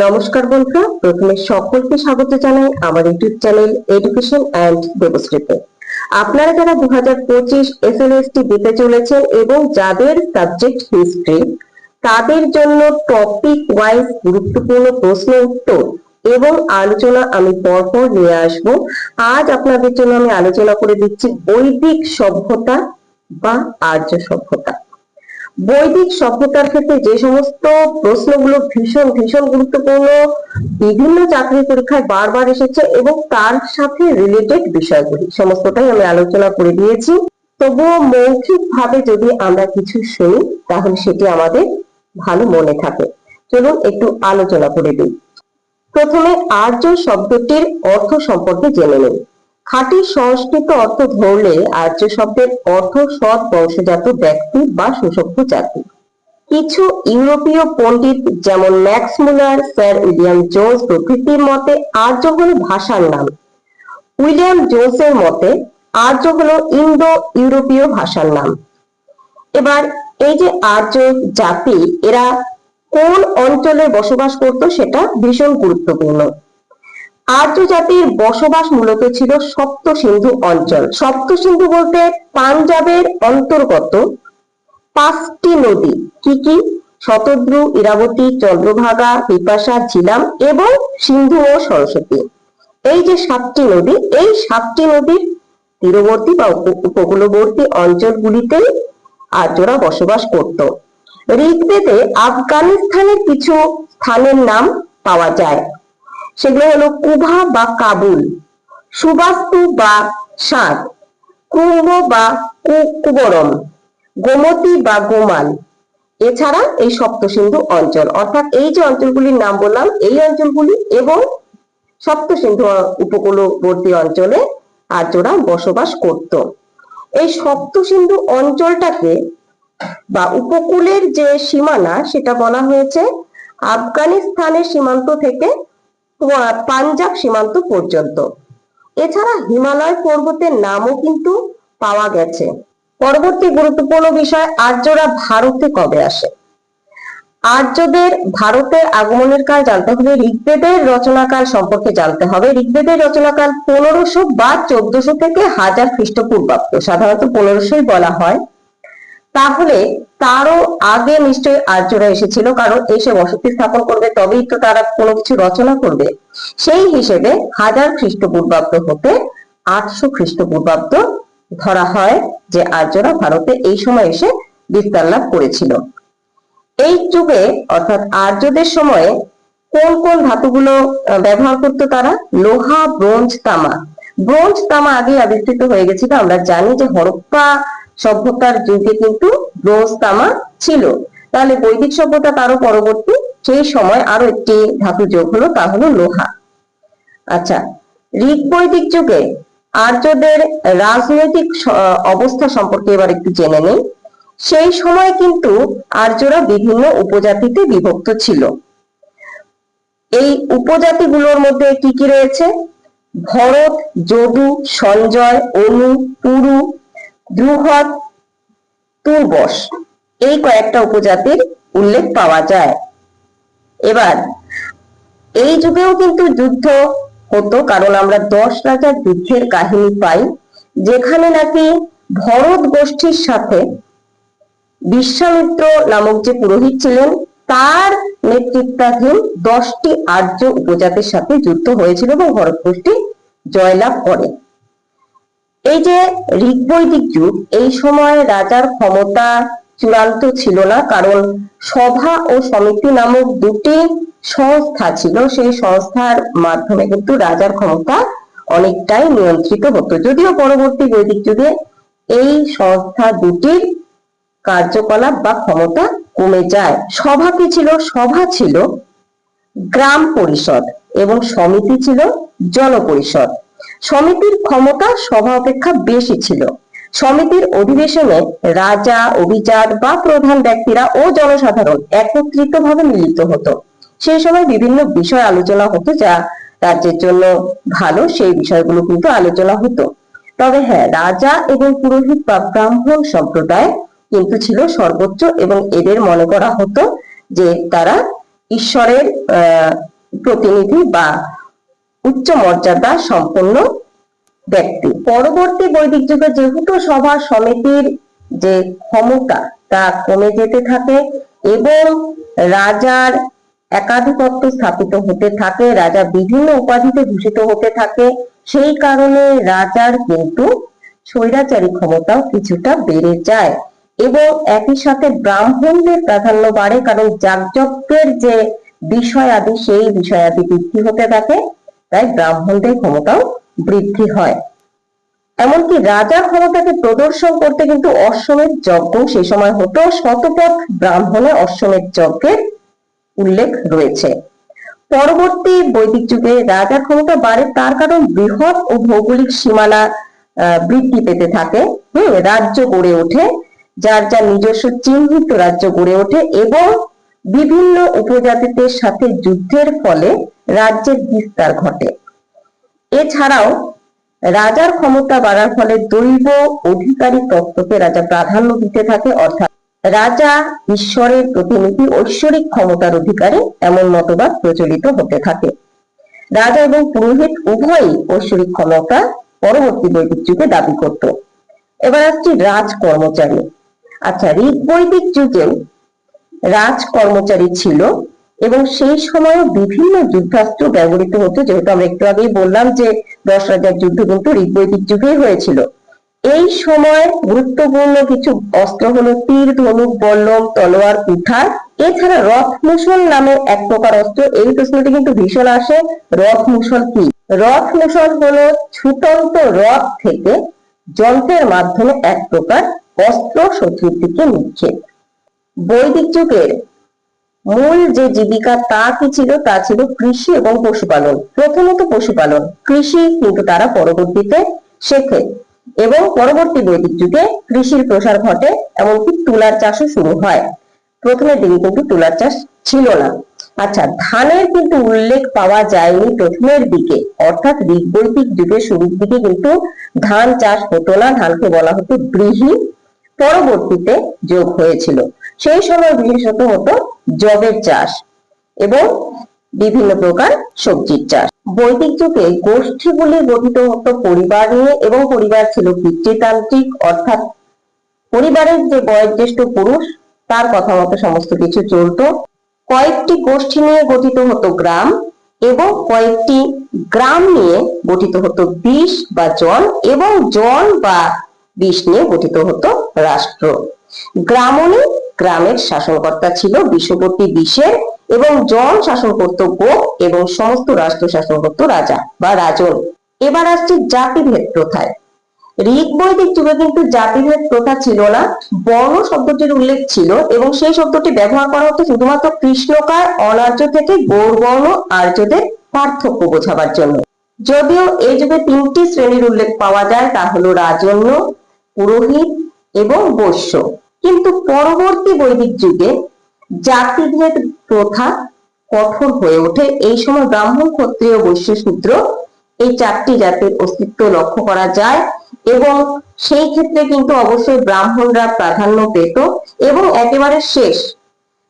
নমস্কার বন্ধুরা, প্রথমে সকলকে স্বাগত জানাই আমার ইউটিউব চ্যানেল এডুকেশন অ্যান্ড দেবশ্রীতে আপনারা যারা দু হাজার পঁচিশ এস এল এস টি দিতে চলেছেন এবং যাদের সাবজেক্ট হিস্ট্রি তাদের জন্য টপিক ওয়াইজ গুরুত্বপূর্ণ প্রশ্ন উত্তর এবং আলোচনা আমি পরপর নিয়ে আসব। আজ আপনাদের জন্য আমি আলোচনা করে দিচ্ছি বৈদিক সভ্যতা বা আর্য সভ্যতা। বৈদিক সভ্যতার ক্ষেত্রে যে সমস্ত প্রশ্নগুলো ভীষণ ভীষণ গুরুত্বপূর্ণ, বিভিন্ন চাকরি পরীক্ষায় বারবার এসেছে এবং তার সাথে রিলেটেড বিষয়গুলি, সমস্তটাই আমি আলোচনা করে দিয়েছি। তবুও মৌখিক ভাবে যদি আমরা কিছু শুনি, তাহলে সেটি আমাদের ভালো মনে থাকে। চলুন একটু আলোচনা করে দিই। প্রথমে আর্য শব্দটির অর্থ সম্পর্কে জেনে নিন খাঁটি সংস্কৃত অর্থ ধরলে আর্য শব্দের অর্থ সৎ বংশজাত ব্যক্তি বা সুসভ্য জাতি। কিছু ইউরোপীয় পণ্ডিত যেমন Max Muller, sir William Jones প্রভৃতির মতে আর্য হল ভাষার নাম। উইলিয়াম জোন্সের মতে আর্য হলো ইন্দো ইউরোপীয় ভাষার নাম। এবার এই যে আর্য জাতি, এরা কোন অঞ্চলে বসবাস করত সেটা ভীষণ গুরুত্বপূর্ণ। আর্য জাতির বসবাস মূলত ছিল সপ্ত সিন্ধু অঞ্চল। সপ্ত সিন্ধু বলতে পাঞ্জাবের অন্তর্গত পাঁচটি নদী। কি কি? শতদ্রু, ইরাবতী, চন্দ্রভাগা, বিপাশা, ঝিলাম এবং সিন্ধু ও সরস্বতী। এই যে সাতটি নদী, এই সাতটি নদীর তীরবর্তী বা উপ- উপকূলবর্তী অঞ্চলগুলিতেই আর্যরা বসবাস করত। ঋগ্বেদে আফগানিস্তানের কিছু স্থানের নাম পাওয়া যায়। সেগুলো হলো কুভা বা কাবুল, সুবাস্তু বা সাদ, কুম্ভ বা কুবরম গোমতী বা গোমাল। এছাড়া এই সপ্তসিন্ধু অঞ্চল, অর্থাৎ এই যে অঞ্চলগুলির নাম বললাম, এই অঞ্চলগুলি এবং সপ্তসিন্ধু উপকূলবর্তী অঞ্চলে আর্যরা বসবাস করত। এই সপ্তসিন্ধু অঞ্চলটাকে বা উপকূলের যে সীমানা, সেটা বলা হয়েছে আফগানিস্তানের সীমান্ত থেকে পাঞ্জাব সীমান্ত পর্যন্ত। এছাড়া হিমালয় পর্বতের নামও কিন্তু পাওয়া গেছে। পরবর্তী গুরুত্বপূর্ণ বিষয়, আর্যরা ভারতে কবে আসে? আর্যদের ভারতের আগমনের কাল জানতে হলে ঋগ্বেদের রচনাকাল সম্পর্কে জানতে হবে। ঋগ্বেদের রচনাকাল পনেরোশো বা চোদ্দশো থেকে হাজার খ্রিস্টপূর্বাব্দ, সাধারণত পনেরোশোই বলা হয়। তাহলে তারও আগে নিশ্চয়ই আর্যরা এসেছিল, কারণ এসে বসতি স্থাপন করবে, তবেই তো তারা কোনো কিছু রচনা করবে। সেই হিসেবে হাজার খ্রিস্টপূর্বাব্দ হতে আটশো খ্রিস্টপূর্বাব্দ ধরা হয় যে আর্যরা ভারতে এই সময় এসে বিস্তার লাভ করেছিল। এই যুগে, অর্থাৎ আর্যদের সময়ে, কোন কোন ধাতুগুলো ব্যবহার করতো তারা? লোহা, ব্রোঞ্জ, তামা। ব্রোঞ্জ, তামা আগে আবিষ্কৃত হয়ে গেছিল। আমরা জানি যে হরপ্পা সভ্যতার যুগে কিন্তু ব্রোঞ্জ তামা ছিল। তাহলে বৈদিক সভ্যতা তারও পরবর্তী, সেই সময় আরও একটি ধাতু যোগ হলো, তা হলো লোহা। আচ্ছা ঋগ বৈদিক যুগে আর্যদের রাজনৈতিক অবস্থা সম্পর্কে এবার একটু জেনে নেই। সেই সময় কিন্তু আর্যরা বিভিন্ন উপজাতিতে বিভক্ত ছিল। এই উপজাতিগুলোর মধ্যে কি কি রয়েছে? ভরত, যদু, সঞ্জয়, অনু, পুরু দ্রুহদ তুর্বস এই কয়েকটা উপজাতির উল্লেখ পাওয়া যায়। এবার, এই যুগেও কিন্তু যুদ্ধ হতো, কারণ আমরা দশ রাজার যুদ্ধের কাহিনী পাই, যেখানে নাকি ভরত গোষ্ঠীর সাথে বিশ্বামিত্র নামক যে পুরোহিত ছিলেন, তার নেতৃত্বাধীন দশটি আর্য উপজাতির সাথে যুদ্ধ হয়েছিল এবং ভরত গোষ্ঠী জয়লাভ করে। এই যে ঋগ্বৈদিক যুগ, এই সময় রাজার ক্ষমতা চূড়ান্ত ছিল না, কারণ সভা ও সমিতি নামক দুটি সংস্থা ছিল। সেই সংস্থার মাধ্যমে কিন্তু রাজার ক্ষমতা অনেকটাই নিয়ন্ত্রিত হতো। যদিও পরবর্তী বৈদিক যুগে এই সংস্থা দুটির কার্যকলাপ বা ক্ষমতা কমে যায়। সভা কি ছিল? সভা ছিল গ্রাম পরিষদ এবং সমিতি ছিল জনপরিষদ। সমিতির ক্ষমতা সভা অপেক্ষা বেশি ছিল। সমিতির অধিবেশনে রাজা, অভিজাত বা প্রধান ব্যক্তিরা ও জনসাধারণ একত্রিত ভাবে মিলিত হতো। সেই সময় বিভিন্ন বিষয় আলোচনা হতো যা রাজ্যের জন্য ভালো, সেই বিষয়গুলো কিন্তু আলোচনা হতো। তবে হ্যাঁ রাজা এবং পুরোহিত বা ব্রাহ্মণ সম্প্রদায় কিন্তু ছিল সর্বোচ্চ এবং এদের মনে করা হতো যে তারা ঈশ্বরের প্রতিনিধি বা উচ্চ মর্যাদা সম্পন্ন ব্যক্তি। পরবর্তী বৈদিক যুগে যেহেতু সভা সমিতির যে ক্ষমতা, তা কমে যেতে থাকে এবং রাজার একাধিপত্য স্থাপিত হতে থাকে, রাজা বিভিন্ন উপাধিতে ভূষিত হতে থাকে, সেই কারণে রাজার কিন্তু স্বৈরাচারী ক্ষমতাও কিছুটা বেড়ে যায় এবং একই সাথে ব্রাহ্মণদের প্রাধান্য বাড়ে কারণ যাগযজ্ঞের যে বিষয়াদি, সেই বিষয়াদি বৃদ্ধি হতে থাকে। তাই ব্রাহ্মণদের ক্ষমতাও বৃদ্ধি হয়। এমনকি রাজার ক্ষমতাকে প্রদর্শন করতে কিন্তু অশ্বমেধ যজ্ঞ সেই সময় হতো শতপথ ব্রাহ্মণে অশ্বমেধ যজ্ঞের উল্লেখ রয়েছে। পরবর্তী বৈদিক যুগে রাজার ক্ষমতা বাড়ে তার কারণ বৃহৎ ও ভৌগোলিক সীমানা বৃদ্ধি পেতে থাকে। হম, রাজ্য গড়ে ওঠে, যার যার নিজস্ব চিহ্নিত রাজ্য গড়ে ওঠে এবং বিভিন্ন উপজাতিদের সাথে যুদ্ধের ফলে রাজ্যের বিস্তার ঘটে। এছাড়াও রাজার ক্ষমতা বাড়ার ফলে দৈব অধিকারী তত্ত্বকে রাজা প্রাধান্য দিতে থাকে, অর্থাৎ রাজা ঈশ্বরের প্রতিনিধি ঐশ্বরিক ক্ষমতার অধিকারে এমন মতবাদ প্রচলিত হতে থাকে। রাজা এবং পুরোহিত উভয়ই ঐশ্বরিক ক্ষমতা পরবর্তী বৈদিক যুগে দাবি করত। এবার আসছি রাজ কর্মচারী। আচ্ছা ঋগ বৈদিক যুগে রাজ কর্মচারী ছিল এবং সেই সময় বিভিন্ন যুদ্ধাস্ত্র ব্যবহৃত হতো, যেহেতু আমরা একটু আগেই বললাম যে দশ রাজার যুদ্ধ কিন্তু ঋগ্বৈদিক যুগেই হয়েছিল। এই সময় গুরুত্বপূর্ণ কিছু অস্ত্র হলো তীর, ধনুক, বল্লম, তলোয়ার, কুঠার। এছাড়া রথ মুসল নামে এক প্রকার অস্ত্র, এই প্রশ্নটি কিন্তু ভীষণ আসে রথ মুসল কি? রথ মুসল হলো ছুটন্ত রথ থেকে যন্ত্রের মাধ্যমে এক প্রকার অস্ত্র শত্রুর দিকে নিক্ষেপ। বৈদিক যুগের মূল যে জীবিকা তা কি ছিল? তা ছিল কৃষি এবং পশুপালন। প্রথমত পশুপালন। কৃষি কিন্তু তারা পরবর্তীতে শেখে এবং পরবর্তী বৈদিক যুগে কৃষির প্রসার ঘটে এমনকি তুলার চাষও শুরু হয়। প্রথমের দিকে কিন্তু তুলার চাষ ছিল না। আচ্ছা ধানের কিন্তু উল্লেখ পাওয়া যায়নি প্রথমের দিকে। অর্থাৎ ঋগ্বৈদিক যুগের শুরুর দিকে কিন্তু ধান চাষ হতো না। ধানকে বলা হতো ব্রীহি। পরবর্তীতে যোগ হয়েছিল। সেই সময় বিশেষত হতো জবের চাষ এবং বিভিন্ন প্রকার সবজির চাষ। বৈদিক যুগে গোষ্ঠীগুলি গঠিত হতো পরিবার নিয়ে এবং পরিবার ছিল পিতৃতান্ত্রিক, অর্থাৎ পরিবারের যে বয়োজ্যেষ্ঠ পুরুষ, তার কথা মতো সমস্ত কিছু চলতো। কয়েকটি গোষ্ঠী নিয়ে গঠিত হতো গ্রাম এবং কয়েকটি গ্রাম নিয়ে গঠিত হতো বিষ বা জল এবং জল বা বিষ নিয়ে গঠিত হতো রাষ্ট্র। গ্রামণী গ্রামের শাসনকর্তা ছিল বিষবর্তী বিষের এবং জন শাসন করত গোপ এবং সমস্ত রাষ্ট্র শাসন করত রাজা বা রাজন। এবার আসছে জাতিভেদ প্রথায়। ঋগ বৈদিক যুগে কিন্তু জাতিভেদ প্রথা ছিল না, বর্ণ শব্দটির উল্লেখ ছিল এবং সেই শব্দটি ব্যবহার করা হতো শুধুমাত্র কৃষ্ণকার অনার্য থেকে গৌরবর্ণ আর্যদের পার্থক্য বোঝাবার জন্য। যদিও এই যুগে তিনটি শ্রেণির উল্লেখ পাওয়া যায়, তা হলো রাজন্য পুরোহিত এবং বৈশ্য। কিন্তু পরবর্তী বৈদিক যুগে জাতিভেদ প্রথা কঠোর হয়ে ওঠে। এই সময় ব্রাহ্মণ, ক্ষত্রিয়, বৈশ্য, শূদ্র এই চারটি জাতির অস্তিত্ব লক্ষ্য করা যায় এবং সেই ক্ষেত্রে কিন্তু অবশ্যই ব্রাহ্মণরা প্রাধান্য পেত এবং একেবারে শেষ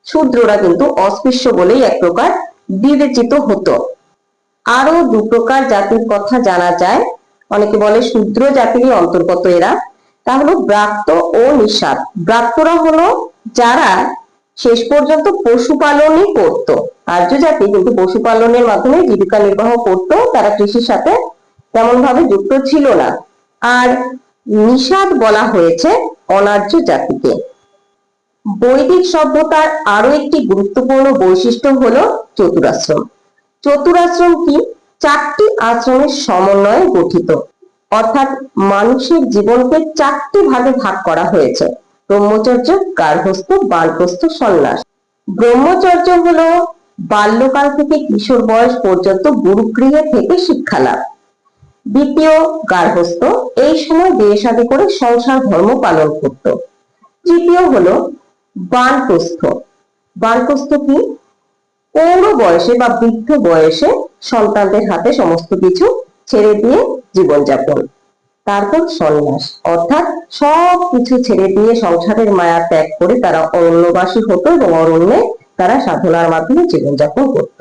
শূদ্ররা কিন্তু অস্পৃশ্য বলেই এক প্রকার বিবেচিত হতো। আরও দু প্রকার জাতির কথা জানা যায়। অনেকে বলে শূদ্র জাতিরই অন্তর্গত এরা। তা হলো ও নিষাদ। ব্রাত্যরা হলো যারা শেষ পর্যন্ত পশুপালনই করত। আর্য জাতি কিন্তু পশুপালনের মাধ্যমে জীবিকা নির্বাহ করত, তারা কৃষির সাথে তেমন ভাবে যুক্ত ছিল না। আর নিষাদ বলা হয়েছে অনার্য জাতিকে। বৈদিক সভ্যতার আরও একটি গুরুত্বপূর্ণ বৈশিষ্ট্য হলো চতুরাশ্রম। চতুরাশ্রম কি? চারটি আশ্রমের সমন্বয়ে গঠিত। অর্থাৎ মানুষের জীবনকে চারটি ভাগে ভাগ করা হয়েছে। ব্রহ্মচর্য গার্হস্থ বানপ্রস্থ, সন্ন্যাস। ব্রহ্মচর্য হলো বাল্যকাল থেকে কিশোর বয়স পর্যন্ত গুরুগৃহে থেকে শিক্ষা লাভ দ্বিতীয় গার্হস্থ এই সময় বিয়ে শাদী করে সংসার ধর্ম পালন করত। তৃতীয় হলো বানপ্রস্থ। বানপ্রস্থ কি? পৌর বয়সে বা বৃদ্ধ বয়সে সন্তানদের হাতে সমস্ত কিছু ছেড়ে দিয়ে জীবনযাপন। তারপর সন্ন্যাস, অর্থাৎ সব কিছু ছেড়ে দিয়ে সংসারের মায়া ত্যাগ করে তারা অরণ্যবাসী হতো এবং অরণ্যে তারা সাধনার মাধ্যমে জীবনযাপন করত।